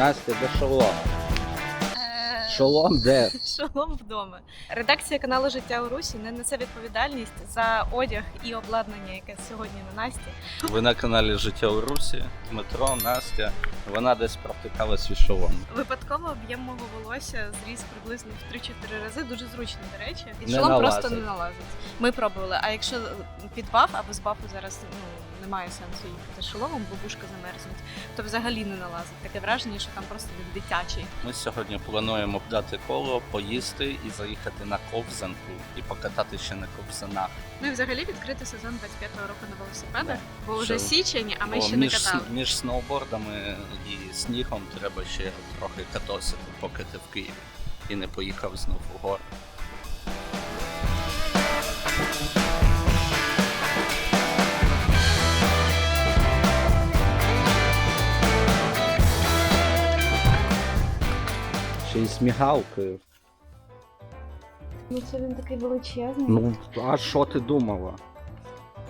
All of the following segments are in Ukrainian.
Настя, де шолом? Е, Шолом де? Шолом вдома. Редакція каналу Життя у Русі не несе відповідальність за одяг і обладнання, яке сьогодні на Насті. Ви на каналі Життя у Русі, Дмитро, Настя. Вона десь провтикала свій шолом. Випадково об'єм мого волосся зріс приблизно в 3-4 рази. Дуже зручно, до речі. І Не шолом налазить. просто не налазить. Ми пробували. А якщо під баф або з бафу зараз ну, немає сенсу їхати шоломом, бо вушка замерзнуть, то взагалі не налазить. Таке враження, що там просто він дитячий. Ми сьогодні плануємо дати коло, поїсти і заїхати на ковзанку і покатати ще на ковзанах. Ну і взагалі відкрити сезон 25-го року на велосипедах, Да. бо вже січень, а ми Бо ще не між, катали. між сноубордами і снігом треба ще трохи катосити, поки ти в Києві і не поїхав знов у гори. Й мігалкою. Ну це він такий величезний. Ну, а що ти думала?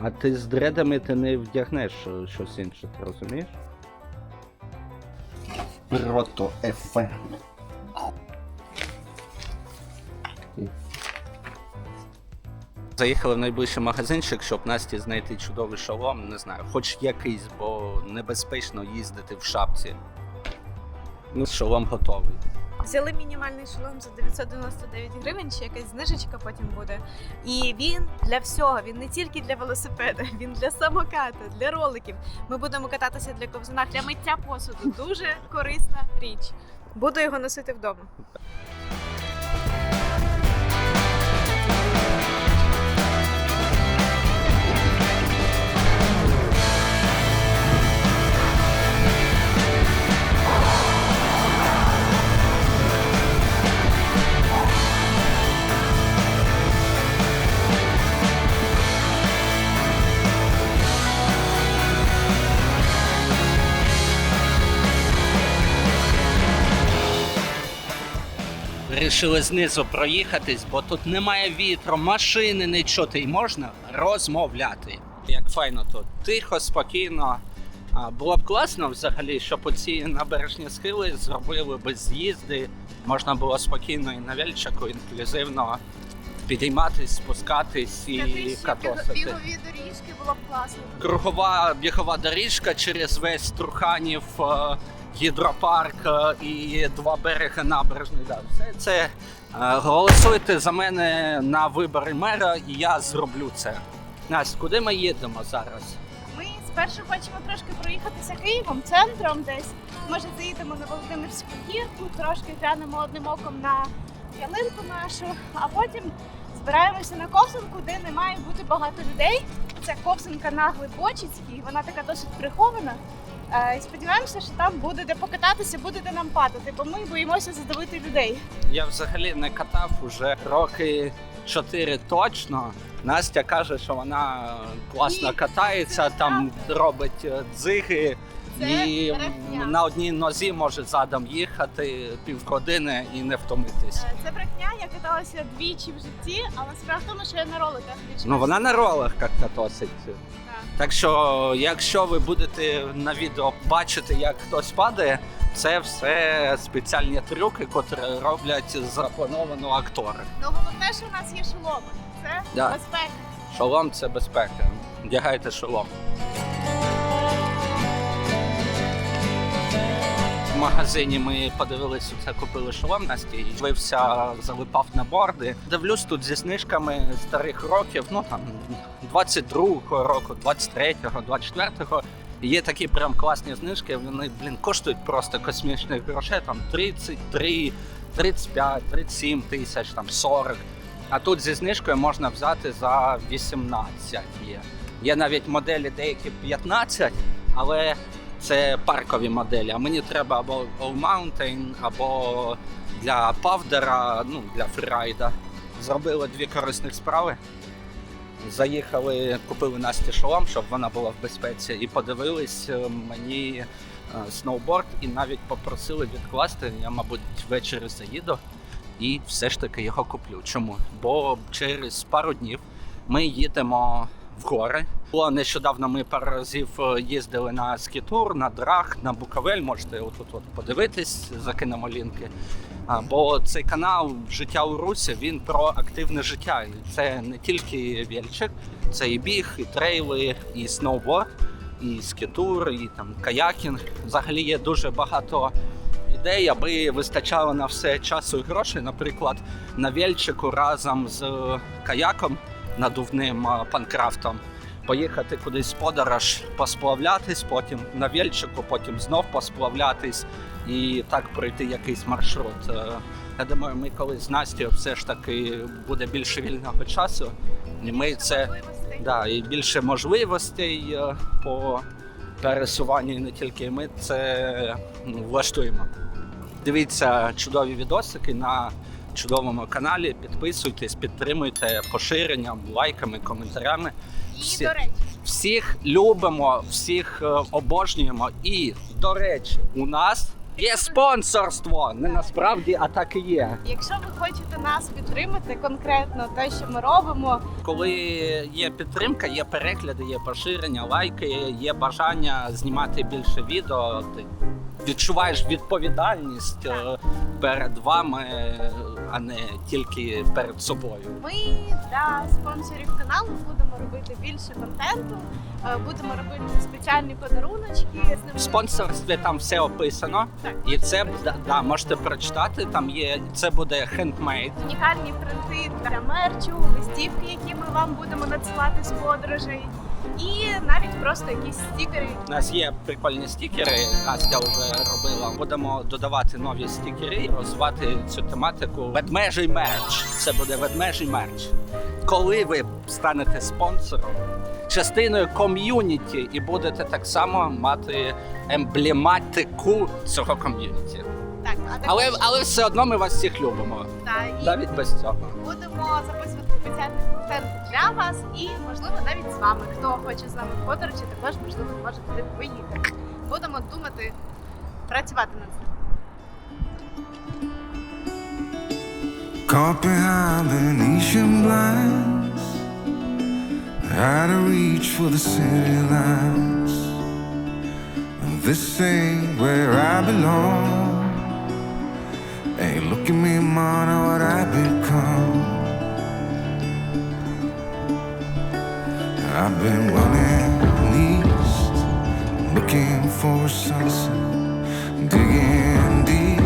А ти з дредами ти не вдягнеш щось інше, ти розумієш? Прото ефе. Заїхали в найближчий магазинчик, щоб Насті знайти чудовий шолом, не знаю, хоч якийсь, бо небезпечно їздити в шапці. Ну, шолом готовий. Взяли мінімальний шолом за 999 гривень, чи якась знижечка потім буде. І він для всього, він не тільки для велосипеда, він для самоката, для роликів. Ми будемо кататися для ковзана, для миття посуду. Дуже корисна річ. Буду його носити вдома. Вирішили знизу проїхатись, бо тут немає вітру, машини не чути, і можна розмовляти. Як файно тут. Тихо, спокійно. А, Було б класно взагалі, щоб оці набережні схили зробили без з'їзди. Можна було спокійно і на вельчику інклюзивно підійматись, спускатись і катосити. бігові доріжки було б класно. Кругова бігова доріжка через весь Труханів, е, гідропарк е, і два береги набережної. Да, все це е, голосуйте за мене на вибори мера, і я зроблю це. Настя, куди ми їдемо зараз? Ми спершу хочемо трошки проїхатися Києвом, центром десь. Може, заїдемо на Володимирську гірку, трошки глянемо одним оком на ялинку нашу, а потім збираємося на ковзанку, де не має бути багато людей. Це ковзанка на Глибочицькій, вона така досить прихована. Е, І сподіваємося, що там буде де покататися, буде де нам падати, бо ми боїмося задавити людей. Я взагалі не катав уже роки чотири точно. Настя каже, що вона класно катається, там робить е, дзиги. Це і брехня. на одній нозі може задом їхати півгодини і не втомитись. Е, Це брехня, я каталася двічі в житті, але справа в тому, що я на роликах більше. Ну вона на роликах катосить. Так. Так що, якщо ви будете на відео бачити, як хтось падає, це все спеціальні трюки, котрі роблять заплановано актори. Ну головне, що у нас є шоломи. Це Да. безпека. Шолом це безпека. Вдягайте шолом. Магазині ми подивилися, це купили шолом Насті, дивився, залипав на борди. Дивлюсь тут зі знижками старих років, ну там 22-го року, 23-го, 24-го. Є такі прям класні знижки, вони, блін, коштують просто космічних грошей, там 33, 35, 37 тисяч, там 40. А тут зі знижкою можна взяти за 18 є. Є навіть моделі деякі 15, але це паркові моделі. А мені треба або All Mountain, або для павдера, ну для фрірайда. Зробили дві корисних справи. Заїхали, купили Насті шолом, щоб вона була в безпеці, і подивились е, мені е, сноуборд, і навіть попросили відкласти. Я, мабуть, ввечері заїду і все ж таки його куплю. Чому? Бо через пару днів ми їдемо в гори нещодавно ми пару разів е, їздили на скітур, на драг, на Буковель. Можете отут от подивитись, закинемо лінки. Бо цей канал Життя у Русі він про активне життя. І це не тільки вільчик, це і біг, і трейли, і сноуборд, і скітур, і там каякінг. Взагалі є дуже багато ідей, аби вистачало на все часу і грошей. Наприклад, на вільчику разом з каяком надувним панкрафтом. Поїхати кудись подорож, посплавлятись, потім на вільчику, потім знов посплавлятись і так пройти якийсь маршрут. Е, Я думаю, ми колись з Настю все ж таки буде більше вільного часу. І ми це да, і більше можливостей е, по пересуванню, не тільки ми це влаштуємо. Дивіться чудові відосики на чудовому каналі. Підписуйтесь, підтримуйте поширенням, лайками, коментарями. Всі- до речі, Всіх любимо, всіх е, обожнюємо. І, до речі, у нас є спонсорство. Не насправді, а так і є. якщо ви хочете нас підтримати конкретно те, що ми робимо, Коли є підтримка, є перегляди, є поширення, лайки, є бажання знімати більше відео. Ти відчуваєш відповідальність е, перед вами, е, а не тільки перед собою. ми для спонсорів каналу будемо робити більше контенту, е, будемо робити спеціальні подаруночки. В спонсорстві там все описано, Так. і це да, да, можете прочитати. Там є це буде хендмейд. унікальні принти для мерчу, листівки, які ми вам будемо надсилати з подорожей, і навіть просто якісь стікери. У нас є прикольні стікери. Настя вже робила. Будемо додавати нові стікери розвивати цю тематику. Ведмежий мерч. Це буде ведмежий мерч. Коли ви станете спонсором, частиною ком'юніті, і будете так само мати емблематику цього ком'юніті. Але але все одно ми вас всіх любимо. та, і Навіть без цього. будемо записувати спеціальний контент для вас, і можливо навіть з вами. Хто хоче з нами в подорожі, також можливо може туди поїхати. Будемо думати, працювати над цим. Caught behind Venetian blinds, out of reach for the city lights. This ain't where I belong. Hey, look at me, man, what I become. I've been running east, looking for a sunset, digging deep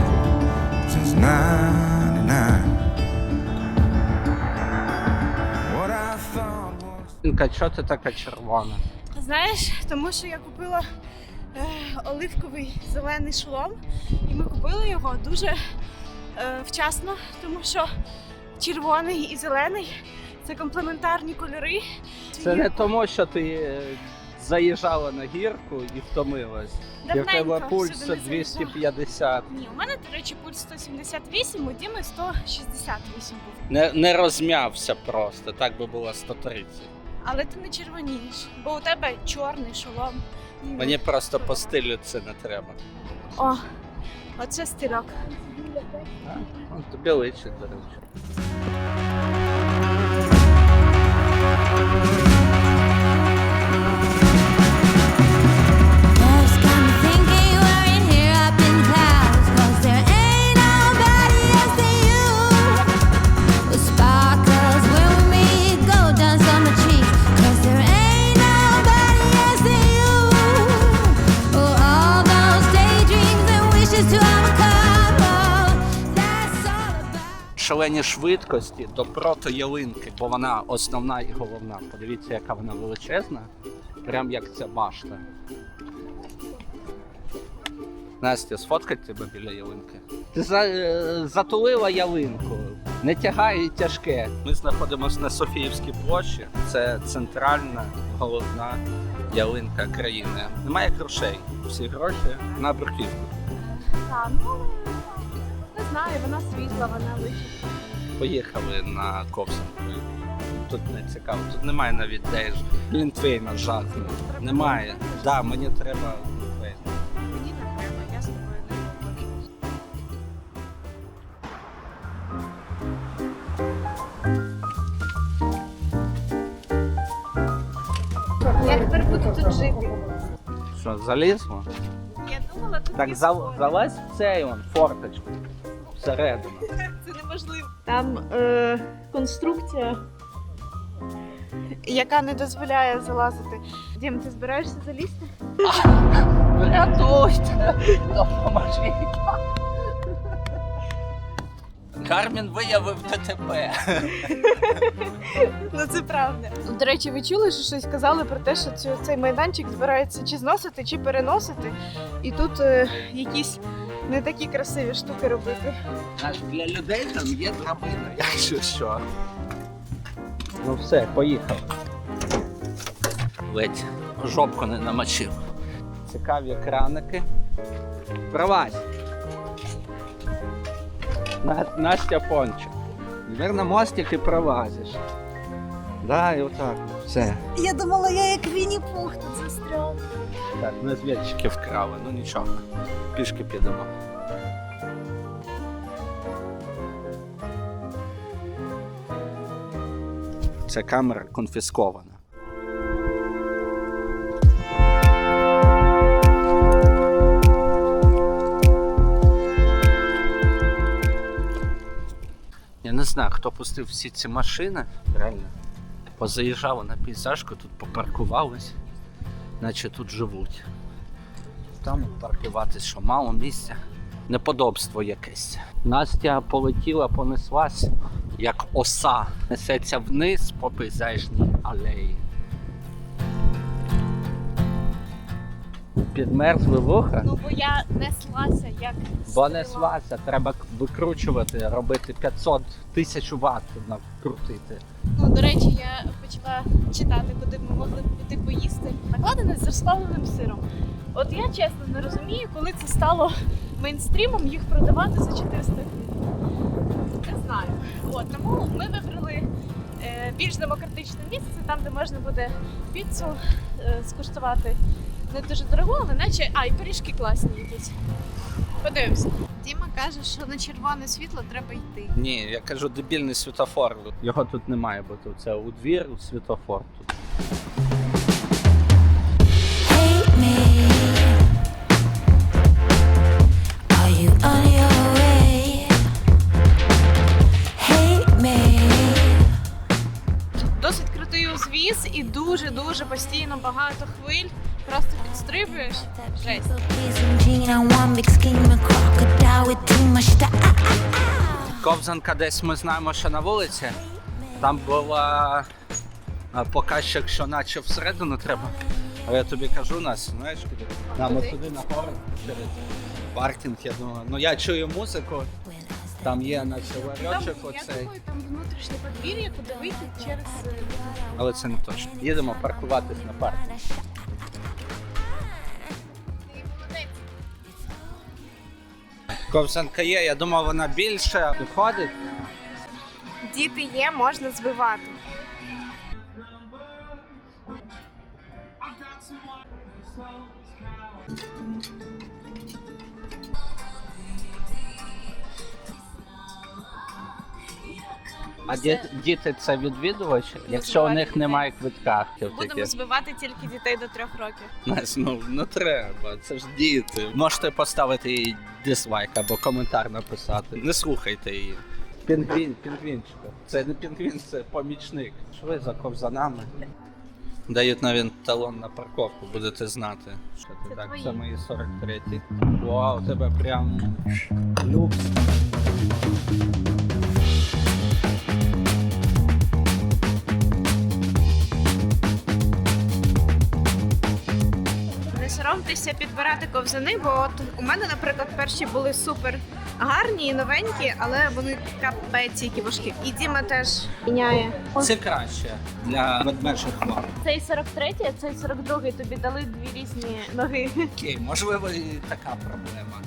since '99. What I thought was. Інка, чого ти така червона? Знаєш, тому що я купила е, оливковий зелений шолом, і ми купили його дуже е, вчасно, тому що червоний і зелений це комплементарні кольори. Це не тому, що ти е, заїжджала на гірку і втомилась. І в тебе Давненько пульс сюди не 250. Ні, у мене, до речі, пульс 178, у Діми 168 був. Не, не розм'явся просто, так би було 130. Але ти не червонієш, бо у тебе чорний шолом. Мені просто по стилю це не треба. О, оце стильок. Тобі личить, до речі. Шалені швидкості до протоялинки, бо вона основна і головна. Подивіться, яка вона величезна. Прям як ця башта. Настя, сфоткать тебе біля ялинки. Ти за, е, затулила ялинку. Не тягай тяжке. Ми знаходимося на Софіївській площі. Це центральна головна ялинка країни. Немає грошей. Всі гроші на бруківку. Знаю, вона світла, вона лишить. Поїхали на Ковсанку. Тут не цікаво, тут немає навіть теж Глінтвейна жадного. Немає. Так, да, мені треба Глінтвейн. Мені не треба, я з тобою не погоджуюсь. Що, залізло? Я думала, тут Так є за, залазь в цей он, форточку. Всередину. Це неможливо. Там е, конструкція, яка не дозволяє залазити. Дім, ти збираєшся залізти? Врятуйте! Допоможіть! Кармін виявив ДТП. Ну це правда. До речі, ви чули, що щось казали про те, що цю- цей майданчик збираються чи зносити, чи переносити. І тут е, якісь не такі красиві штуки робити. Аж для людей там є драбина, якщо що. Ну все, поїхав. Ледь жопку не намочив. Цікаві краники. Провазь. На, Настя пончик. Тепер на мостик і провазиш. Да, і отак. Все. Я думала, я як Вінні Пух, то це стрьомно. Так, ми звідчики вкрали, ну нічого. Пішки підемо. Ця камера конфіскована. Я не знаю, хто пустив всі ці машини. Реально. Позаїжджали на пейзажку, тут попаркувались, наче тут живуть. Там паркуватись, що мало місця. Неподобство якесь. Настя полетіла, понеслась, як оса, несеться вниз по пейзажній алеї. Підмерзли вуха, Ну бо я неслася як. бо неслася, треба викручувати, робити 500 тисяч ватт накрутити. Ну, до речі, я почала читати, куди ми могли піти поїсти. Накладене з розплавленим сиром. От я чесно не розумію, коли це стало мейнстрімом їх продавати за 400 гривень. Не знаю. От, тому ми вибрали е, більш демократичне місце, там, де можна буде піцу е, скуштувати. Не дуже дорого, але наче. А, і пиріжки класні якісь. Подивимося. Діма каже, що на червоне світло треба йти. Ні, я кажу, дебільний світофор. Його тут немає, бо тут Це у двір, у світофор тут. Style. Ковзанка десь ми знаємо, що на вулиці. Там була показчик, що наче всередину треба. А я тобі кажу, нас, знаєш, куди? Нам туди нагору через паркінг, я думаю. Ну я чую музику, там є наче я оцей. думаю, там внутрішнє подвір'я, куди вийти через. е, Але це не точно. Їдемо паркуватись на паркінг. Ковзанка є, я думав, вона більше. виходить. Діти є, можна збивати. А діти, діти це відвідувачі, якщо у них немає квитка. Будемо збивати тільки дітей до трьох років. Нас ну не треба, це ж діти. Можете поставити їй дизлайк або коментар написати. Не слухайте її. Пінгвін, пінгвінчика. Це не пінгвін, це помічник. Що ви за ковзанами? Дають навіть талон на парковку, будете знати. Що ти Це так, твої. це мої 43. Вау, у тебе прям люкс. Соромтеся підбирати ковзани, бо от у мене, наприклад, перші були супер гарні і новенькі, але вони капець які важкі. І Діма теж міняє. Це краще для ведмежих лап. Цей 43, а цей 42 тобі дали дві різні ноги. Окей, можливо, і така проблема.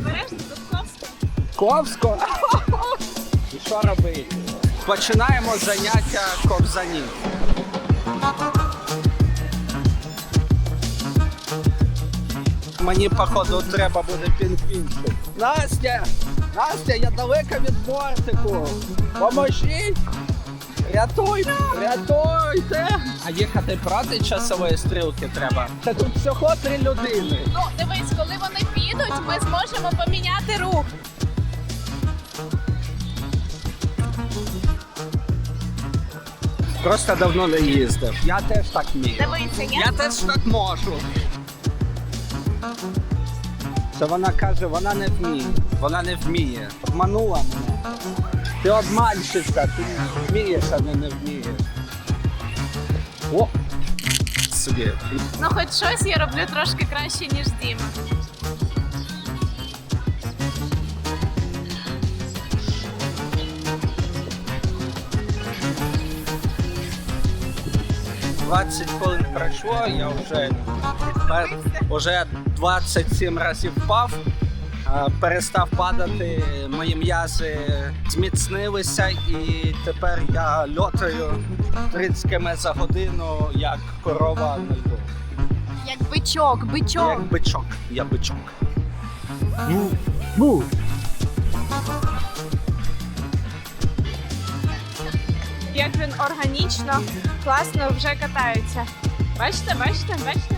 Береш. Ковсько. І що робити? Починаємо заняття ковзанів. Мені, походу, треба буде пінгвінчик. Настя! Настя, я далеко від бортику. Поможіть! Рятуйте! Рятуйте! А їхати проти часової стрілки треба. Та тут всього три людини. Ну, дивись, коли вони підуть, ми зможемо поміняти рух. Просто давно не їздив. Я теж так вмію. Дивися, я, Я теж так можу. Це вона каже, вона не вміє. Вона не вміє. Обманула мене. Ти обманщиця, ти вмієш, а не не вмієш. О! Собі. ну хоч щось я роблю трошки краще, ніж Діма. — 20 хвилин пройшло, я вже, вже 27 разів впав, перестав падати, мої м'язи зміцнилися і тепер я льотаю 30 км за годину, як корова на льду. Як бичок, бичок. Як бичок, я бичок. Ну, ну. Як він органічно, класно вже катається. Бачите, бачите, бачите?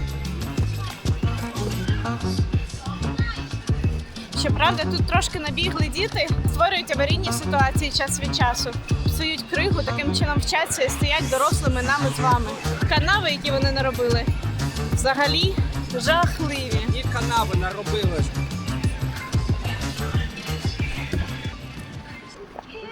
Щоправда, тут трошки набігли діти, створюють аварійні ситуації час від часу, псують кригу, таким чином вчаться і стоять дорослими нами з вами. Канави, які вони наробили, взагалі жахливі. І канави наробили.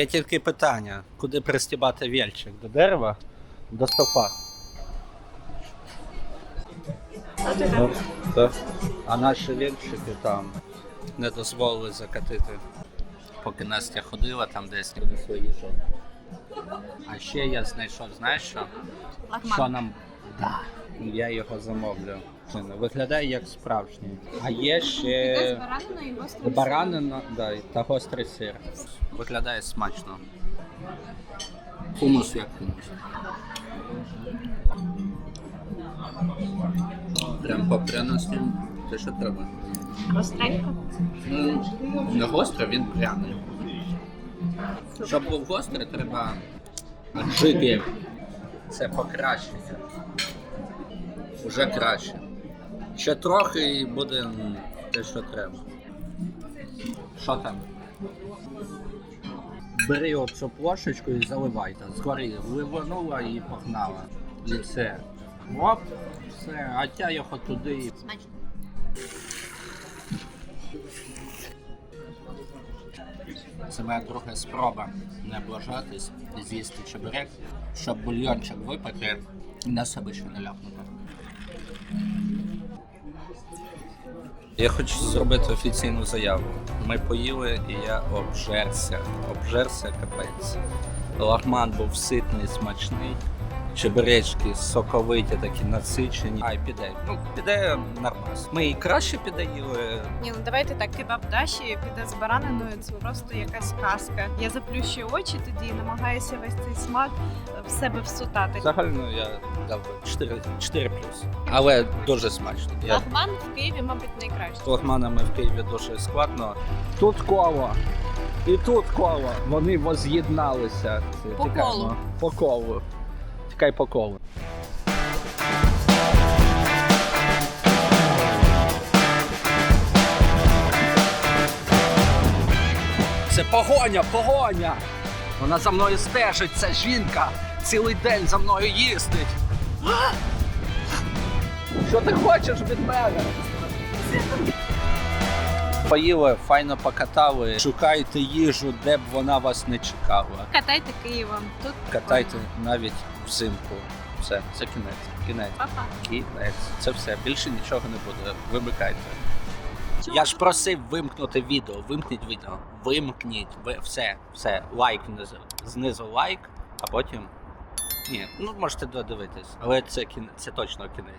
Є тільки питання, куди пристібати вільчик? До дерева? До стопа. Ну, так. А наші вільчики там не дозволили закатити. Поки Настя ходила там десь свої жони. А ще я знайшов, знаєш що? Що нам. Да. Я його замовлю. Виглядає як справжній. А є ще. Баранина да, і- та гострий сир. Виглядає смачно. Хумус як хумус. Прям по пряності те, що треба. Гостренько. Ну, не гостро, він пряний. Щоб був гострий, треба аджики. Це покращення. Уже краще. Ще трохи і буде те, що треба. Що там? Бери оцю плошечку і заливай там. Згори вивернула і погнала. І все. Оп, все, а тя його туди. і Це моя друга спроба не облажатись з'їсти чебурек, щоб бульйончик випити і на себе ще не ляпнути. Я хочу зробити офіційну заяву. Ми поїли і я обжерся. Обжерся капець. Лагман був ситний, смачний. Чебуречки соковиті, такі насичені. Ай, піде. Ну, піде нормас. Ми і краще піде їли, Ні, ну давайте так, кебаб Даші піде з бараниною, це просто якась казка. Я заплющую очі тоді і намагаюся весь цей смак в себе всутати. Загально я дав 4, 4 плюс. Але дуже смачно. Я Лагман в Києві, мабуть, найкраще. з лагманами в Києві дуже складно. Тут коло. І тут коло. Вони воз'єдналися. Це По тікаємо. колу. По колу. Тікай по колу. Це погоня, погоня! Вона за мною стежить, ця жінка цілий день за мною їздить. Що ти хочеш від мене? Поїли, файно покатали. Шукайте їжу, де б вона вас не чекала. Катайте Києвом. Тут Катайте навіть взимку. Все, це кінець. Кінець. Па-па. Кінець. Це все. Більше нічого не буде. Вимикайте. Я ж просив вимкнути відео, вимкніть відео, вимкніть, ви, все, все, лайк внизу, знизу лайк, а потім. Ні, ну можете додивитись, але це кін... це точно кінець.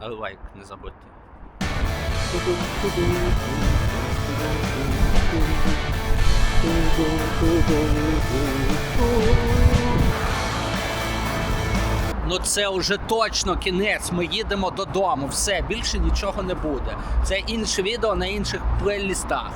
Але лайк не забудьте. Ну це вже точно кінець. Ми їдемо додому. Все більше нічого не буде. Це інше відео на інших плейлістах.